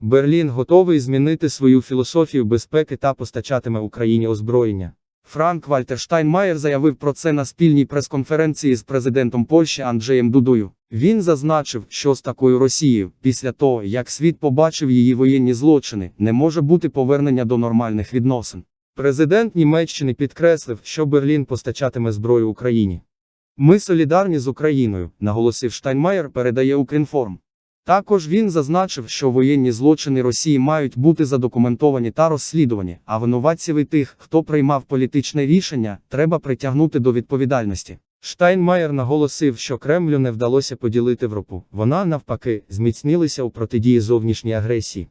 Берлін готовий змінити свою філософію безпеки та постачатиме Україні озброєння. Франк Вальтер Штайнмаєр заявив про це на спільній прес-конференції з президентом Польщі Анджеєм Дудою. Він зазначив, що з такою Росією, після того, як світ побачив її воєнні злочини, не може бути повернення до нормальних відносин. Президент Німеччини підкреслив, що Берлін постачатиме зброю Україні. Ми солідарні з Україною, наголосив Штайнмаєр, передає Укрінформ. Також він зазначив, що воєнні злочини Росії мають бути задокументовані та розслідувані, а винуватців і тих, хто приймав політичне рішення, треба притягнути до відповідальності. Штайнмаєр наголосив, що Кремлю не вдалося поділити Європу, вона, навпаки, зміцнилася у протидії зовнішній агресії.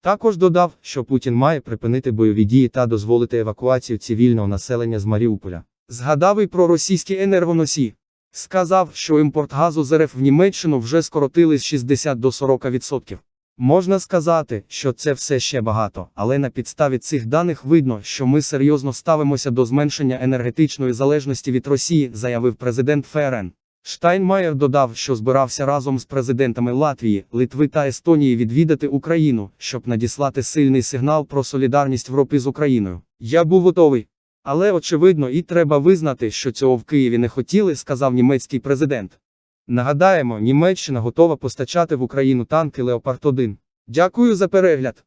Також додав, що Путін має припинити бойові дії та дозволити евакуацію цивільного населення з Маріуполя. Згадав і про російські енергоносії. Сказав, що імпорт газу з РФ в Німеччину вже скоротили з 60 до 40%. Можна сказати, що це все ще багато, але на підставі цих даних видно, що ми серйозно ставимося до зменшення енергетичної залежності від Росії, заявив президент ФРН. Штайнмаєр додав, що збирався разом з президентами Латвії, Литви та Естонії відвідати Україну, щоб надіслати сильний сигнал про солідарність Європи з Україною. Я був готовий. Але очевидно, і треба визнати, що цього в Києві не хотіли, сказав німецький президент. Нагадаємо, Німеччина готова постачати в Україну танки Леопард 1. Дякую за перегляд.